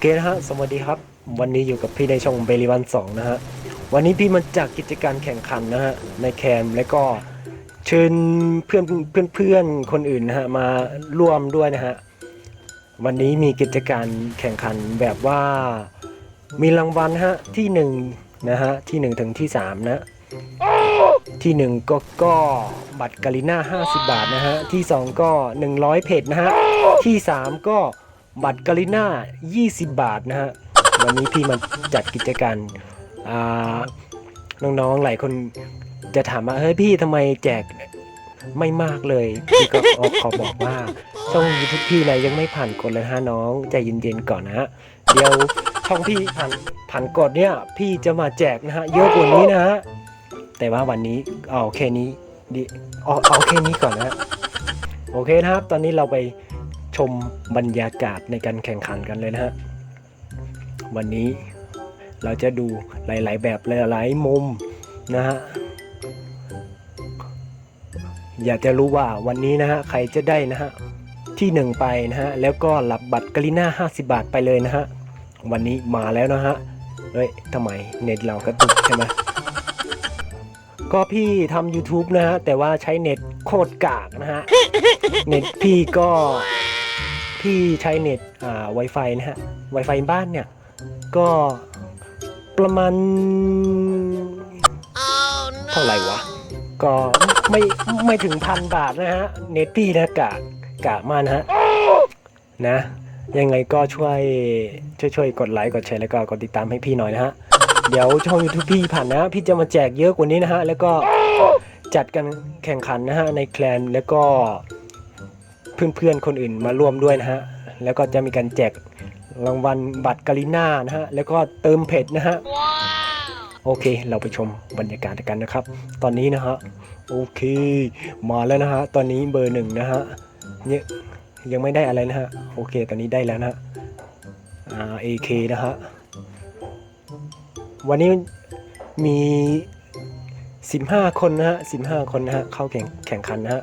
เคนะฮะ สวัสดีครับ วันนี้อยู่กับพี่ในช่องเบลิวันสองนะฮะ วันนี้พี่มาจากกิจการแข่งขันนะฮะ ในแคมและก็เชิญเพื่อนเพื่อนเพื่อนคนอื่นนะฮะ มาร่วมด้วยนะฮะ วันนี้มีกิจการแข่งขันแบบว่ามีรางวัลฮะที่หนึ่งนะฮะ ที่หนึ่งถึงที่สามนะ ที่หนึ่งก็ก็บัตรกาลิน่า50 บาทนะฮะ ที่สองก็ 100 เพจนะฮะ ที่สามก็ บัตรกาลิน่า 20 บาทนะฮะ วันนี้พี่มาจัดกิจการน้องๆ หลายคนจะถามว่า เฮ้ยพี่ทำไมแจกไม่มากเลย พี่ก็ขอขอบอกว่า ช่องยูทูบพี่นะยังไม่ผ่านกฎเลยฮะน้อง ใจเย็นๆ ก่อนนะฮะ เดี๋ยวช่องพี่ผ่านผ่านกฎเนี่ย พี่จะมาแจกนะฮะ เยอะกว่านี้นะฮะ แต่ว่าวันนี้เอาแค่นี้ดิเอาเอาแค่นี้ก่อนนะ โอเคนะครับ ตอนนี้เราไป ชมบรรยากาศในการแข่งขันกันเลยนะฮะ วันนี้เราจะดูหลาย ๆ แบบหลาย ๆ มุมนะฮะ อยากจะรู้ว่าวันนี้นะฮะใครจะได้นะฮะที่หนึ่งไปนะฮะ แล้วก็รับบัตรกลิน่า 50 บาทไปเลยนะฮะ วันนี้มาแล้วนะฮะ เฮ้ยทำไมเน็ตเรากระตุกใช่ไหมก็พี่ทำ YouTube นะฮะ แต่ว่าใช้เน็ตโคตรกากนะฮะ เน็ตพี่ก็ พี่ใช้เน็ตอ่า Wi-Fi นะฮะ Wi-Fi บ้านเนี่ย ก็ประมาณเท่าไหร่วะ ก็ไม่ไม่ถึงพันบาทนะฮะ เน็ตพี่นะกากกากมากนะฮะ นะ ยังไงก็ช่วย ช่วยช่วยกดไลค์กดแชร์แล้วก็กดติดตามให้พี่หน่อยนะฮะ เดี๋ยวช่อง YouTube พี่ผ่านนะ พี่จะมาแจกเยอะกว่านี้นะฮะ แล้วก็จัดกันแข่งขันนะฮะในแคลนแล้วก็ เพื่อนๆคนอื่นมาร่วมด้วยนะฮะ แล้วก็จะมีการแจกรางวัลบัตรกาลิน่านะฮะ แล้วก็เติมเพจนะฮะ โอเค เราไปชมบรรยากาศกันนะครับ ตอนนี้นะฮะ โอเค มาแล้วนะฮะ ตอนนี้เบอร์หนึ่งนะฮะเนี่ยยังไม่ได้อะไรนะฮะ โอเค ตอนนี้ได้แล้วนะฮะอ่า AK นะฮะ วันนี้มี 15 คนนะฮะ 15 คนนะฮะ เข้าแข่งแข่งขันนะฮะ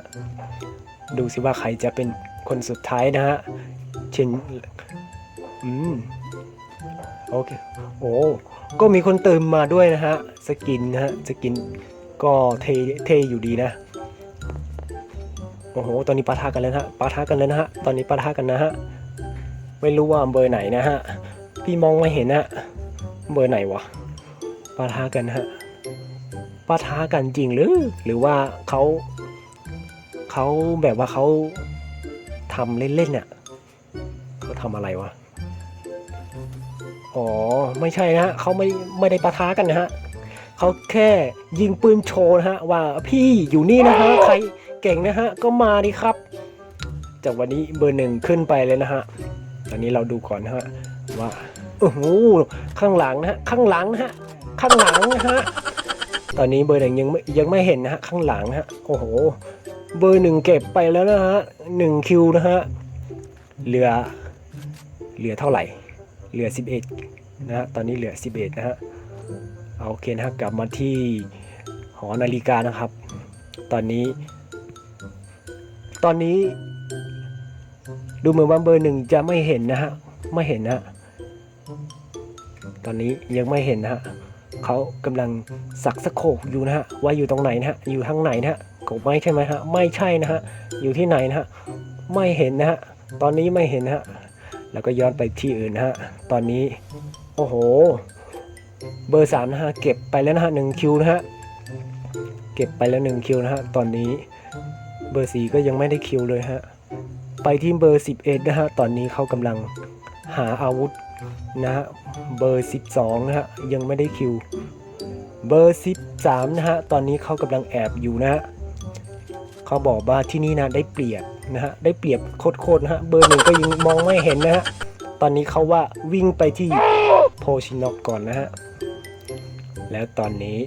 ดูสิว่าใครจะเป็นคนสุดท้ายนะฮะ เช่น อืม โอเค โอ้ ก็มีคนเติมมาด้วยนะฮะ สกินนะฮะ สกิน ก็เทเทอยู่ดีนะ โอ้โห ตอนนี้ปะทะกันแล้วนะฮะ ปะทะกันแล้วนะฮะ ตอนนี้ปะทะกันนะฮะ ไม่รู้ว่าเบอร์ไหนนะฮะ พี่มองไม่เห็นนะเบอร์ไหนวะ ปะทะกันฮะ ปะทะกันจริงหรือ หรือว่าเขา เขาแบบว่าเขาทำเล่นๆเนี่ยเขาทำอะไรวะ อ๋อ ไม่ใช่นะฮะเขาไม่ไม่ได้ปะทะกันนะฮะเขาแค่ยิงปืนโชว์นะฮะ ว่าพี่อยู่นี่นะฮะ ใครเก่งนะฮะ ก็มาดิครับ จากวันนี้เบอร์หนึ่งขึ้นไปเลยนะฮะ ตอนนี้เราดูก่อนนะฮะ ว่าโอ้โหข้างหลังนะฮะ ข้างหลังนะฮะ ข้างหลังนะฮะ ตอนนี้เบอร์หนึ่งยังไม่ยังไม่เห็นนะฮะ ข้างหลังนะฮะ โอ้โห เบอร์หนึ่งเก็บไปแล้วนะฮะหนึ่งคิวนะฮะเหลือเหลือเท่าไหร่ เหลือ 11นะฮะตอนนี้เหลือ 11นะฮะเอาโอเคนะฮะกลับมาที่หอนาฬิกานะครับ ตอนนี้ ตอนนี้ ดูเหมือนว่าเบอร์หนึ่งจะไม่เห็นนะฮะไม่เห็นนะฮะตอนนี้ยังไม่เห็นนะฮะเขากำลังสักสะโคกอยู่นะฮะว่าอยู่ตรงไหนนะฮะอยู่ทางไหนนะฮะ กบไม่ใช่ไหมฮะไม่ใช่นะฮะอยู่ที่ไหนนะฮะไม่เห็นนะฮะตอนนี้ไม่เห็นนะฮะแล้วก็ย้อนไปที่อื่นนะฮะตอนนี้โอ้โห เบอร์สามนะฮะเก็บไปแล้วนะฮะหนึ่งคิวนะฮะเก็บไปแล้วหนึ่งคิวนะฮะตอนนี้เบอร์สี่ก็ยังไม่ได้คิวเลยฮะไปที่เบอร์ 11 นะฮะ ตอนนี้เขากำลังหาอาวุธนะฮะ เบอร์ 12 นะฮะ ยังไม่ได้คิว เบอร์ 13 นะฮะ ตอนนี้เขากำลังแอบอยู่นะฮะ เขาบอกว่าที่นี่นะได้เปรียบนะฮะได้เปรียบโคตรๆนะฮะเบอร์หนึ่งก็ยังมองไม่เห็นนะฮะตอนนี้เขาว่าวิ่งไปที่โพชินอกก่อนนะฮะแล้วตอนนี้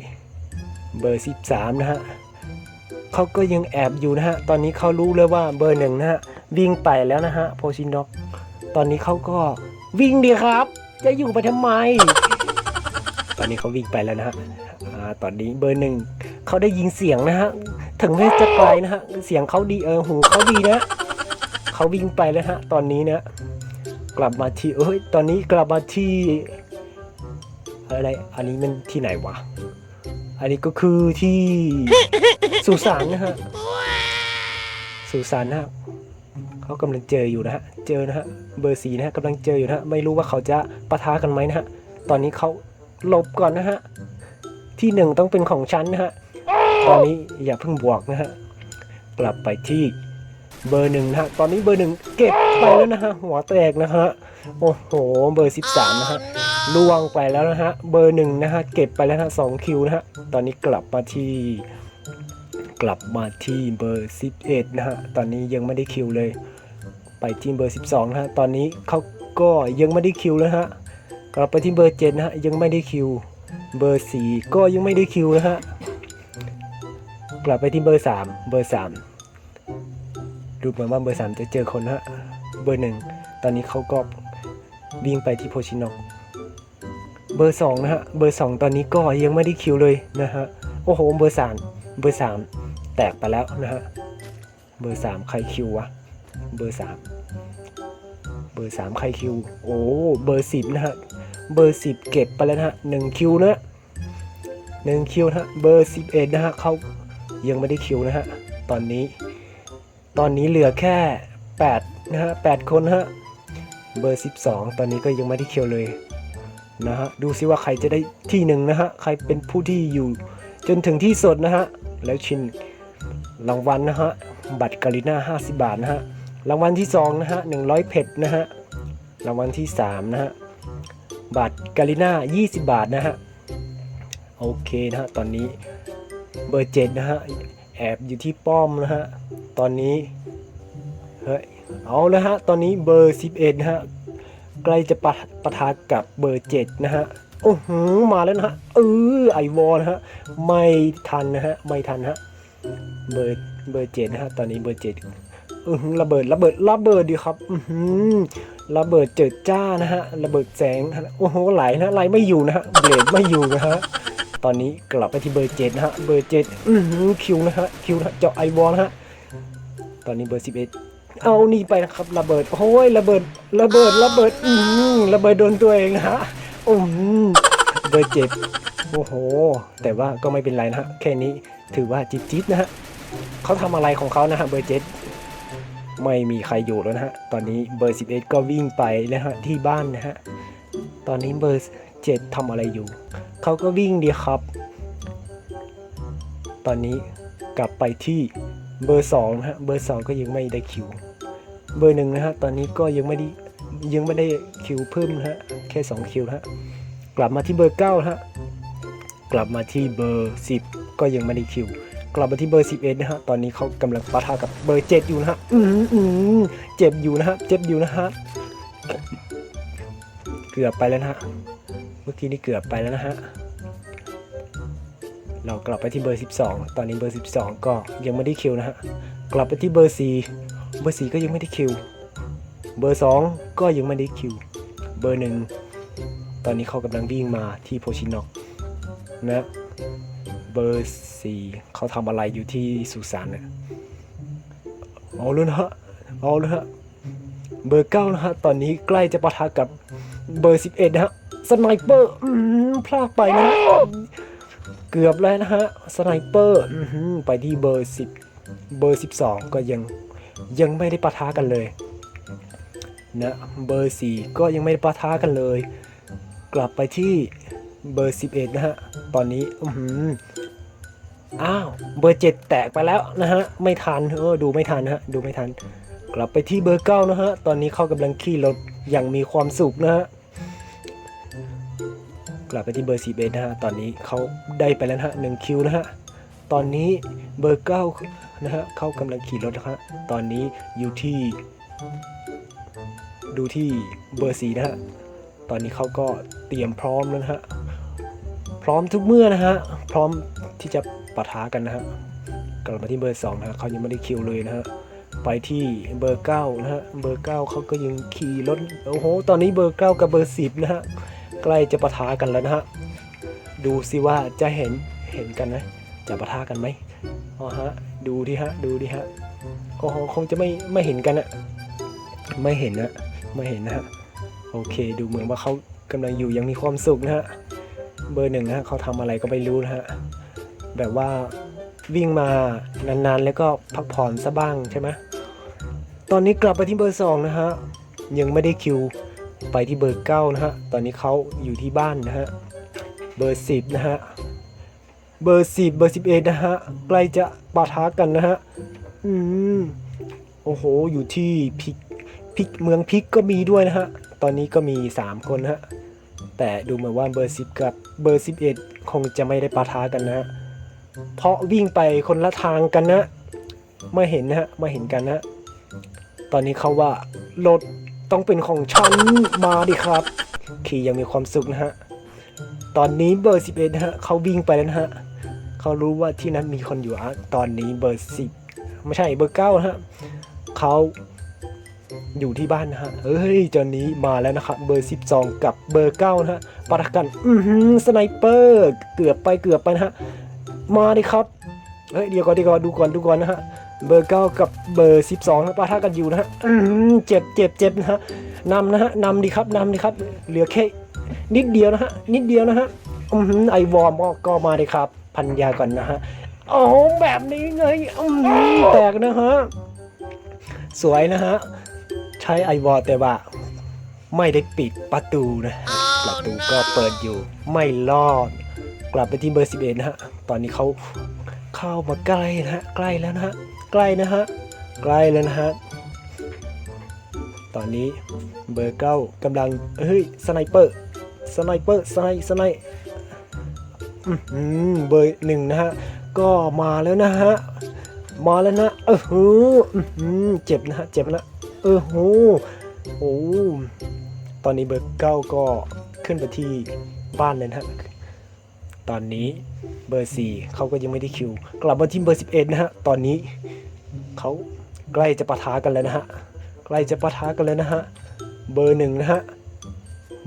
เบอร์ 13 นะฮะเขาก็ยังแอบอยู่นะฮะ ตอนนี้เขารู้เลยว่าเบอร์หนึ่งนะฮะ วิ่งไปแล้วนะฮะโพชินอกตอนนี้เขาก็วิ่งดีครับ จะอยู่ไปทำไม ตอนนี้เขาวิ่งไปแล้วนะฮะตอนนี้เบอร์หนึ่ง เขาได้ยินเสียงนะฮะ ถึงแม้จะไกลนะฮะ เสียงเขาดีเออหูเขาดีนะ เขาวิ่งไปแล้วฮะ ตอนนี้นะ กลับมาที่เอ้ย ตอนนี้กลับมาที่อะไร อันนี้มันที่ไหนวะ อันนี้ก็คือที่สุสานนะฮะ สุสานนะฮะเขากำลังเจออยู่นะฮะ เจอนะฮะ เบอร์สีนะฮะกำลังเจออยู่นะฮะ ไม่รู้ว่าเขาจะปะทะกันไหมนะฮะ ตอนนี้เขาหลบก่อนนะฮะ ที่หนึ่งต้องเป็นของฉันนะฮะ ตอนนี้อย่าเพิ่งบวกนะฮะกลับไปที่เบอร์หนึ่งนะฮะตอนนี้เบอร์หนึ่งเก็บไปแล้วนะฮะหัวแตกนะฮะโอ้โหเบอร์ 13 นะฮะล่วงไปแล้วนะฮะเบอร์หนึ่งนะฮะเก็บไปแล้วนะฮะสองคิวนะฮะตอนนี้กลับมาที่ กลับมาที่เบอร์ 11 นะฮะตอนนี้ยังไม่ได้คิวเลย ไปที่เบอร์ 12 นะฮะตอนนี้เขาก็ยังไม่ได้คิวแล้วฮะกลับไปที่เบอร์ 7 นะฮะยังไม่ได้คิว เบอร์ 4 ก็ยังไม่ได้คิวนะฮะ กลับไปที่เบอร์3เบอร์3ดูเหมือนว่าเบอร์สามจะเจอคนฮะเบอร์หนึ่งตอนนี้เขาก็วิ่งไปที่โพชินอกเบอร์สองนะฮะเบอร์สองตอนนี้ก็ยังไม่ได้คิวเลยนะฮะโอ้โหเบอร์สามเบอร์สามแตกไปแล้วนะฮะเบอร์สามใครคิววะเบอร์สามเบอร์สามใครคิวโอ้เบอร์สิบนะฮะเบอร์สิบเก็บไปแล้วนะฮะหนึ่งคิวนะหนึ่งคิวนะฮะเบอร์สิบเอ็ดนะฮะเขา ยังไม่ได้คิวนะฮะ ตอนนี้ ตอนนี้เหลือแค่8นะฮะ8คนฮะ เบอร์ 12 ตอนนี้ก็ยังไม่ได้คียวเลยนะฮะ ดูซิว่าใครจะได้ที่หนึ่งนะฮะ ใครเป็นผู้ที่อยู่จนถึงที่สุดนะฮะ แล้วชินรางวัลนะฮะ บัตรกาลิน่า 50 บาทนะฮะ รางวัลที่2นะฮะ 100 เพชรนะฮะ รางวัลที่3นะฮะ บัตรกาลิน่า 20 บาทนะฮะ โอเคนะฮะ ตอนนี้ เบอร์7นะฮะ แอบอยู่ที่ป้อมนะฮะ ตอนนี้ เฮ้ย เอาและฮะ ตอนนี้เบอร์11นะฮะ ใกล้จะปะปะทะกับเบอร์7นะฮะ โอ้โห มาแล้วนะฮะ เออ ไอวอลนะฮะ ไม่ทันนะฮะ ไม่ทันฮะ เบอร์เบอร์7นะฮะ ตอนนี้เบอร์7อือหือระเบิดระเบิดระเบิดดีครับอือหือระเบิดเจิดจ้านะฮะ ระเบิดแสง โอ้โหไหลนะไหลไม่อยู่นะฮะ เบรดไม่อยู่นะฮะ ตอนนี้กลับไปที่เบอร์7นะฮะ เบอร์7อือหือคิวนะฮะ คิวนะฮะเจาะไอวอลนะฮะ ตอนนี้เบอร์11เอานี่ไปนะครับระเบิด โอ้ยระเบิด ระเบิด ระเบิด อืมระเบิดโดนตัวเองนะฮะอืมเบอร์เจ็ดโอ้โห แต่ว่าก็ไม่เป็นไรนะฮะ แค่นี้ถือว่าจิตจิตนะฮะเขาทำอะไรของเขานะฮะเบอร์เจ็ดไม่มีใครอยู่แล้วนะฮะ ตอนนี้เบอร์ 11 ก็วิ่งไปแล้วฮะที่บ้านนะฮะ ตอนนี้เบอร์ 7ทำอะไรอยู่ เขาก็วิ่งดีครับ ตอนนี้กลับไปที่เบอร์สองนะฮะ เบอร์สองก็ยังไม่ได้คิว เบอร์หนึ่งนะฮะ ตอนนี้ก็ยังไม่ได้ยังไม่ได้คิวเพิ่มนะฮะ แค่สองคิวฮะ กลับมาที่เบอร์เก้านะฮะ กลับมาที่เบอร์สิบก็ยังไม่ได้คิว กลับมาที่เบอร์สิบเอ็ดนะฮะ ตอนนี้เขากำลังปะทะกับเบอร์เจ็ดอยู่นะฮะ อืมอืมเจ็บอยู่นะฮะ เจ็บอยู่นะฮะ เกือบไปแล้วนะฮะ มื่อกี้นี่เกือบไปแล้วนะฮะ เรากลับไปที่เบอร์ 12 ตอนนี้เบอร์ 12 ก็ยังไม่ได้คิวนะฮะ กลับไปที่เบอร์ 4 เบอร์ 4 ก็ยังไม่ได้คิว เบอร์ 2 ก็ยังไม่ได้คิว เบอร์ 1 ตอนนี้เขากำลังวิ่งมาที่โพชินอกนะเบอร์4เขาทำอะไรอยู่ที่สุสานเนี่ยเอาเลยนะฮะเอาเลยฮะเบอร์9นะฮะตอนนี้ใกล้จะปะทะกับเบอร์11นะฮะ สไนเปอร์อืมพลาดไปนะฮะเกือบแล้วนะฮะ สไนเปอร์อื้อหือไปที่เบอร์ 10 เบอร์ 12 ก็ยังยังไม่ได้ปะทะกันเลยนะเบอร์ 4 ก็ยังไม่ได้ปะทะกันเลย กลับไปที่เบอร์ 11 นะฮะ ตอนนี้อื้อหืออ้าว เบอร์ 7 แตกไปแล้วนะฮะ ไม่ทันเออดูไม่ทันนะฮะ ดูไม่ทัน กลับไปที่เบอร์ 9 นะฮะ ตอนนี้เขากำลังขี่รถอย่างมีความสุขนะฮะ กลับไปที่เบอร์41นะฮะตอนนี้เขาได้ไปแล้วนะฮะหนึ่งคิวนะฮะตอนนี้เบอร์9นะฮะเขากำลังขี่รถนะฮะตอนนี้อยู่ที่ ดูที่เบอร์4นะฮะตอนนี้เขาก็เตรียมพร้อมแล้วนะฮะพร้อมทุกเมื่อนะฮะพร้อมที่จะปะทะกันนะฮะกลับมาที่เบอร์2นะฮะเขายังไม่ได้คิวเลยนะฮะไปที่เบอร์9นะฮะเบอร์9เขาก็ยังขี่รถโอ้โหตอนนี้เบอร์9กับเบอร์10นะฮะ ใกล้จะปะทะกันแล้วนะฮะ ดูสิว่าจะเห็นเห็นกันไหมจะปะทะกันไหมอ๋อฮะ ดูดิฮะ ดูดิฮะโอ้โหคงจะไม่ไม่เห็นกันอะไม่เห็นนะไม่เห็นนะฮะ โอเค ดูเหมือนว่าเขากำลังอยู่ยังมีความสุขนะฮะ เบอร์หนึ่งนะฮะเขาทำอะไรก็ไม่รู้นะฮะ แบบว่าวิ่งมานานๆ แล้วก็พักผ่อนซะบ้างใช่ไหมตอนนี้กลับไปที่เบอร์สองนะฮะ ยังไม่ได้คิว ไปที่เบอร์เก้านะฮะ ตอนนี้เขาอยู่ที่บ้านนะฮะ เบอร์สิบนะฮะ เบอร์สิบเบอร์สิบเอ็ดนะฮะ ใกล้จะปะทะกันนะฮะ อืม โอ้โห อยู่ที่พิกพิกเมืองพิกก็มีด้วยนะฮะ ตอนนี้ก็มี3คนนะฮะ แต่ดูเหมือนว่าเบอร์10กับเบอร์11คงจะไม่ได้ปะทะกันนะฮะ เพราะวิ่งไปคนละทางกันนะ ไม่เห็นนะฮะ ไม่เห็นกันนะ ตอนนี้เขาว่ารถ ต้องเป็นของฉันมาดิครับขี่ยังมีความสุขนะฮะ ตอนนี้เบอร์ 11นะฮะเขาวิ่งไปแล้วนะฮะเขารู้ว่าที่นั้นมีคนอยู่อะตอนนี้เบอร์ 10 ไม่ใช่เบอร์9นะฮะเขาอยู่ที่บ้านนะฮะ เฮ้ย จอนนี้มาแล้วนะครับเบอร์ 12 กับเบอร์ 9 นะฮะปะทะกัน อือหือสไนเปอร์ เกือบไปเกือบไปนะฮะ มาดิครับ เฮ้ย เดี๋ยวก่อนเดี๋ยวก่อนดูก่อนดูก่อนนะฮะ เบอร์9กับเบอร์12นะปะทะกันอยู่นะฮะเจ็บเจ็บเจ็บนะฮะนำนะฮะนำดิครับนำดิครับ เหลือแค่นิดเดียวนะฮะนิดเดียวนะฮะอือหือไอวอร์มก็มาดิครับ พันยาก่อนนะฮะโอ้แบบนี้ไงอือหือแตกนะฮะสวยนะฮะใช้ไอวอลแต่ว่าไม่ได้ปิดประตูนะประตูก็เปิดอยู่ไม่รอด กลับไปที่เบอร์11นะฮะตอนนี้เขาเข้ามาใกล้นะฮะใกล้แล้วนะฮะ ใกล้นะฮะ ใกล้แล้วนะฮะ ตอนนี้เบอร์เก้ากำลัง เฮ้ย สไนเปอร์ สไนเปอร์ สไนสไนอื้อหือเบอร์หนึ่งนะฮะ ก็มาแล้วนะฮะ มาแล้วนะ เออหืออื้อหือเจ็บนะฮะ เจ็บนะ เออโหโอ้ ตอนนี้เบอร์เก้าก็ขึ้นไปที่บ้านเลยนะฮะ ตอนนี้เบอร์สี่เขาก็ยังไม่ได้คิว กลับมาที่เบอร์สิบเอ็ดนะฮะ ตอนนี้เขาใกล้จะปะทะกันแล้วนะฮะ ใกล้จะปะทะกันแล้วนะฮะ เบอร์หนึ่งนะฮะ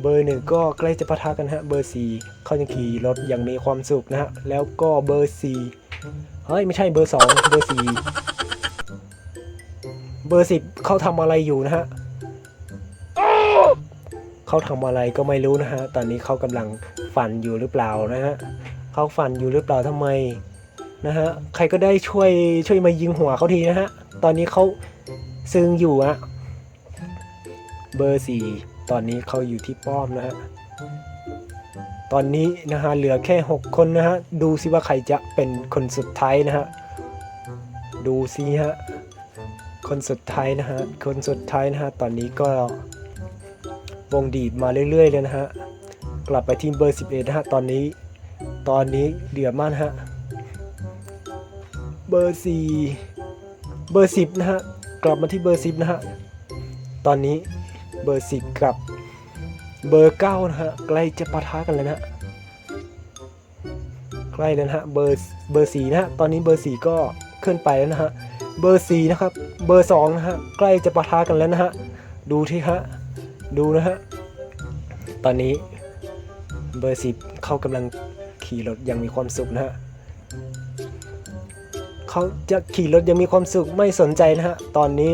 เบอร์หนึ่งก็ใกล้จะปะทะกันฮะ เบอร์สี่เขายังขี่รถอย่างมีความสุขนะฮะ แล้วก็เบอร์สี่เฮ้ยไม่ใช่เบอร์สองเบอร์สี่เบอร์สิบเขาทำอะไรอยู่นะฮะ เขาทำอะไรก็ไม่รู้นะฮะ ตอนนี้เขากำลังฝันอยู่หรือเปล่านะฮะเขาฝันอยู่หรือเปล่าทำไมนะฮะ ใครก็ได้ช่วยช่วยมายิงหัวเขาทีนะฮะ ตอนนี้เขาซึงอยู่อะเบอร์สี่ตอนนี้เขาอยู่ที่ป้อมนะฮะ ตอนนี้นะฮะเหลือแค่ 6 คนนะฮะ ดูสิว่าใครจะเป็นคนสุดท้ายนะฮะ ดูสิฮะ คนสุดท้ายนะฮะ คนสุดท้ายนะฮะ ตอนนี้ก็ วงดีดมาเรื่อยๆเลยนะฮะ กลับไปที่เบอร์ 11 นะฮะ ตอนนี้ ตอนนี้เดือดมากนะฮะ เบอร์ 4 เบอร์ 10 นะฮะ กลับมาที่เบอร์ 10 นะฮะ ตอนนี้เบอร์ 10 กับเบอร์ 9 นะฮะ ใกล้จะปะทะกันแล้วนะฮะ ใกล้แล้วนะฮะ เบอร์ เบอร์ 4 นะฮะ ตอนนี้เบอร์ 4 ก็ขึ้นไปแล้วนะฮะ เบอร์ 4 นะครับ เบอร์ 2 นะฮะ ใกล้จะปะทะกันแล้วนะฮะ ดูที่ฮะ ดูนะฮะ ตอนนี้เบอร์10เขากำลังขี่รถยังมีความสุขนะฮะเขาจะขี่รถยังมีความสุขไม่สนใจนะฮะ ตอนนี้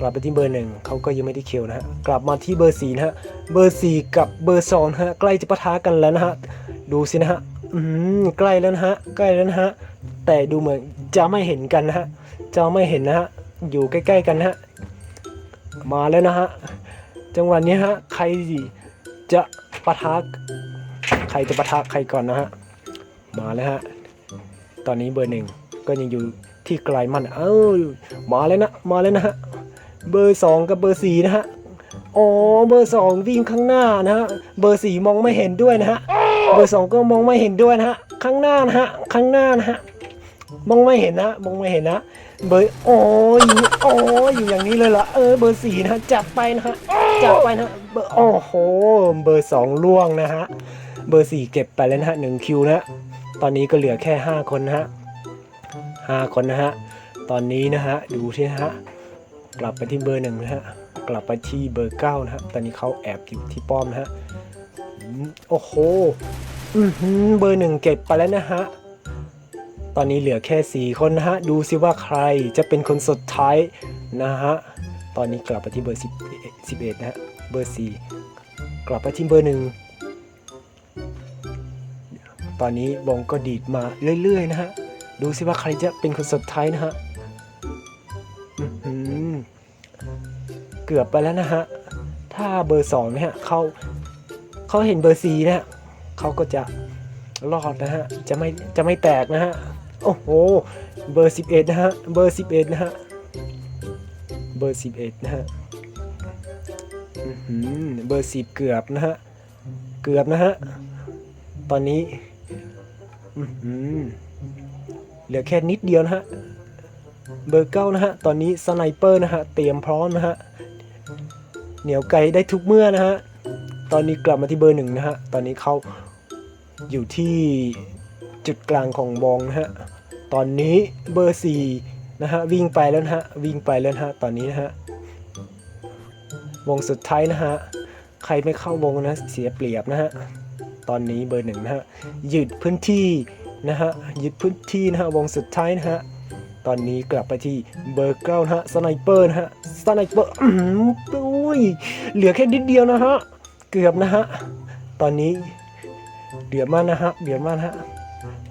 กลับไปที่เบอร์หนึ่งเขาก็ยังไม่ได้คิวนะฮะ กลับมาที่เบอร์สี่นะฮะ เบอร์สี่กับเบอร์สองนฮะ ใกล้จะปะทะกันแล้วนะฮะ ดูสินะฮะ อืมใกล้แล้วนะฮะ ใกล้แล้วนะฮะ แต่ดูเหมือนจะไม่เห็นกันนะฮะ จะไม่เห็นนะฮะ อยู่ใกล้ ๆ กันนะฮะ มาแล้วนะฮะ จังหวะนี้ฮะใครจะปะทะใครจะปะทะใครก่อนนะฮะมาแล้วฮะตอนนี้เบอร์หนึ่งก็ยังอยู่ที่ไกลมันเอ้ามาแล้วนะมาแล้วนะฮะเบอร์สองกับเบอร์สี่นะฮะอ๋อเบอร์สองวิ่งข้างหน้านะฮะเบอร์สี่มองไม่เห็นด้วยนะฮะเบอร์สองก็มองไม่เห็นด้วยนะฮะข้างหน้านะฮะข้างหน้านะฮะมองไม่เห็นนะมองไม่เห็นนะเบอร์โอ้ย โอ้ยอยู่อย่างนี้เลยเหรอเออเบอร์สี่นะจับไปนะฮะจับไปนะเบอร์โอ้โหเบอร์สองล่วงนะฮะเบอร์สี่เก็บไปแล้วนะฮะหนึ่งคิวนะตอนนี้ก็เหลือแค่ห้าคนนะฮะห้าคนนะฮะตอนนี้นะฮะดูที่นะฮะกลับไปที่เบอร์หนึ่งนะฮะกลับไปที่เบอร์เก้านะฮะตอนนี้เขาแอบอยู่ที่ป้อมนะฮะโอ้โหเบอร์หนึ่งเก็บไปแล้วนะฮะ ตอนนี้เหลือแค่ 4 คนนะฮะ ดูซิว่าใครจะเป็นคนสุดท้ายนะฮะ ตอนนี้กลับไปที่เบอร์10 11นะฮะ เบอร์สี่กลับไปที่เบอร์หนึ่งตอนนี้วงก็ดีดมาเรื่อยๆนะฮะ ดูสิว่าใครจะเป็นคนสุดท้ายนะฮะเกือบไปแล้วนะฮะ ถ้าเบอร์สองเนี่ย เขาเขาเห็นเบอร์สี่นะฮะเขาก็จะรอดนะฮะ จะไม่จะไม่แตกนะฮะ โอ้โห เบอร์สิบเอ็ดนะฮะ เบอร์สิบเอ็ดนะฮะ เบอร์สิบเอ็ดนะฮะเบอร์สิบเกือบนะฮะ เกือบนะฮะ ตอนนี้เหลือแค่นิดเดียวนะฮะ เบอร์เก้านะฮะ ตอนนี้สไนเปอร์นะฮะ เตรียมพร้อมนะฮะ เหนียวไกลได้ทุกเมื่อนะฮะ ตอนนี้กลับมาที่เบอร์หนึ่งนะฮะ ตอนนี้เขาอยู่ที่ จุดกลางของวงนะฮะ ตอนนี้เบอร์สี่นะฮะวิ่งไปแล้วนะฮะวิ่งไปแล้วนะฮะตอนนี้นะฮะวงสุดท้ายนะฮะใครไม่เข้าวงนะเสียเปรียบนะฮะตอนนี้เบอร์หนึ่งนะฮะยึดพื้นที่นะฮะยึดพื้นที่นะฮะวงสุดท้ายนะฮะตอนนี้กลับไปที่เบอร์เก้านะฮะสไนเปอร์นะฮะสไนเปอร์อื้อหืออุ้ยเหลือแค่นิดเดียวนะฮะเกือบนะฮะตอนนี้เดือดมากนะฮะเดือดมากนะฮะ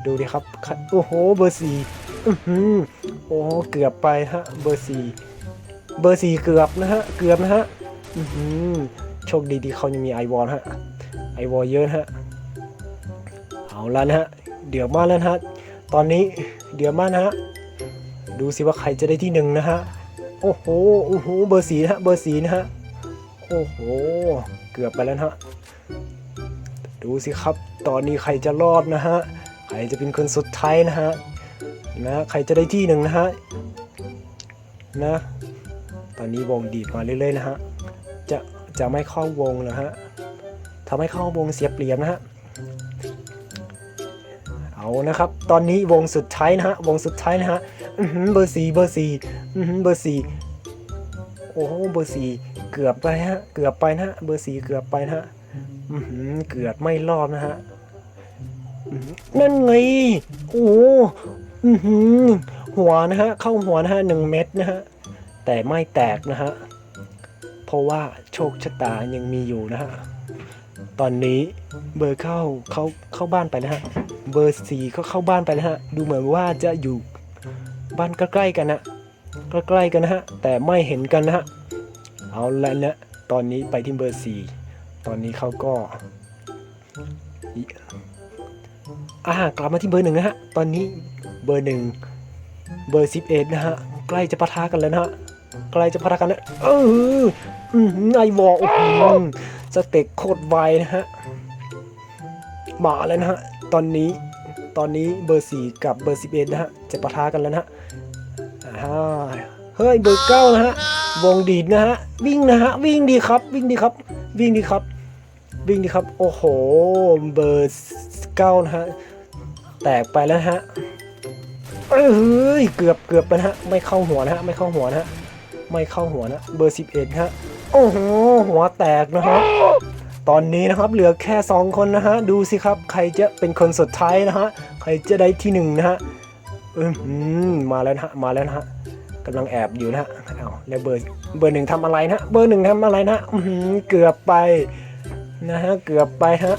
ดูดิครับคัดโอ้โหเบอร์สี่อื้อหือโอ้โหเกือบไปฮะเบอร์สี่เบอร์สี่เกือบนะฮะเกือบนะฮะอื้อหือโชคดีที่เขายังมีไอวอลฮะไอวอลเยอะฮะเอาละนะฮะเดี๋ยวมากแล้วฮะตอนนี้เดี๋ยวมากนะฮะดูสิว่าใครจะได้ที่หนึ่งนะฮะโอ้โหโอ้โหเบอร์สี่นะฮะเบอร์สี่นะฮะโอ้โหเกือบไปแล้วฮะดูสิครับ ตอนนี้ใครจะรอดนะฮะ ใครจะเป็นคนสุดท้ายนะฮะนะใครจะได้ที่หนึ่งนะฮะนะตอนนี้วงดีดมาเรื่อยๆนะฮะจะจะไม่เข้าวงนะฮะทำให้เข้าวงเสียเปรียบนะฮะเอานะครับ ตอนนี้วงสุดท้ายนะฮะวงสุดท้ายนะฮะเบอร์สี่เบอร์สี่เบอร์สี่โอ้โหเบอร์สี่เกือบไปฮะเกือบไปนะฮะเบอร์สี่เกือบไปนะฮะเกือบไม่รอดนะฮะ นั่นไงโอ้หอื้อหือหัวนะฮะ เข้าหัวนะฮะหนึ่งเม็ดนะฮะ แต่ไม่แตกนะฮะ เพราะว่าโชคชะตายังมีอยู่นะฮะ ตอนนี้เบอร์เข้าเขาเข้าบ้านไปนะฮะ เบอร์สี่ก็เข้าบ้านไปนะฮะ ดูเหมือนว่าจะอยู่บ้านใกล้ๆกันนะใกล้ๆกันนะฮะ แต่ไม่เห็นกันนะฮะ เอาละนะ ตอนนี้ไปที่เบอร์สี่ตอนนี้เขาก็ อ่ากลับมาที่เบอร์หนึ่งนะฮะ ตอนนี้เบอร์หนึ่งเบอร์สิบเอ็ดนะฮะ ใกล้จะปะทะกันแล้วนะฮะ ใกล้จะปะทะกันแล้ว เอออือหือไอวอลโอ้โหสเต็กโคตรไวนะฮะ มาแล้วนะฮะ ตอนนี้ ตอนนี้เบอร์สี่กับเบอร์สิบเอ็ดนะฮะ จะปะทะกันแล้วนะฮะอ่าเฮ้ยเบอร์เก้านะฮะ วงดีดนะฮะ วิ่งนะฮะ วิ่งดีครับ วิ่งดีครับ วิ่งดีครับ วิ่งดีครับ โอ้โห เบอร์เก้านะฮะ แตกไปแล้วฮะเอ้ยเกือบเกือบไปนะฮะไม่เข้าหัวนะฮะไม่เข้าหัวนะฮะไม่เข้าหัวนะเบอร์สิบเอ็ดฮะโอ้โหหัวแตกนะฮะตอนนี้นะครับเหลือแค่สองคนนะฮะดูสิครับใครจะเป็นคนสุดท้ายนะฮะใครจะได้ที่หนึ่งนะฮะอือหือมาแล้วนะฮะมาแล้วนะฮะกำลังแอบอยู่นะฮะเอาแล้วเบอร์เบอร์หนึ่งทำอะไรนะเบอร์หนึ่งทำอะไรนะอือหือเกือบไปนะฮะเกือบไปฮะ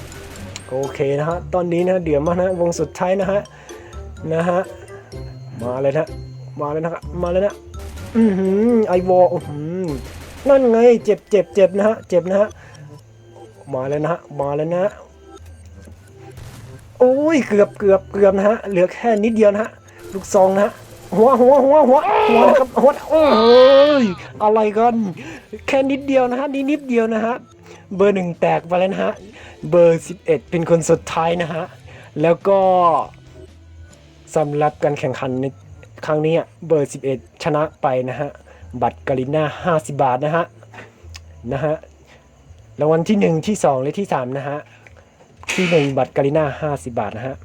โอเคนะฮะ ตอนนี้นะเดี๋ยวมานะวงสุดท้ายนะฮะ นะฮะ มาเลยนะ มาเลยนะครับมาเลยนะ อือหือไอวอลนั่นไง เจ็บเจ็บเจ็บนะฮะ เจ็บนะฮะ มาแล้วนะฮะ มาแล้วนะโอ้ย เกือบเกือบเกือบนะฮะ เหลือแค่นิดเดียวนะฮะ ลูกซองนะฮะ หัวหัวหัวหัวหัวนะครับหัวโอ้ ย อะไรกัน แค่นิดเดียวนะฮะนี่นิดเดียวนะฮะ เบอร์หนึ่งแตกไปแล้วนะฮะ เบอร์สิบเอ็ดเป็นคนสุดท้ายนะฮะ แล้วก็สำหรับการแข่งขันในครั้งนี้เบอร์11ชนะไปนะฮะ บัตรกาลิน่า50บาทนะฮะ นะฮะ รางวัลที่1ที่2และที่3นะฮะ ที่1บัตรกาลิน่า50บาทนะฮะ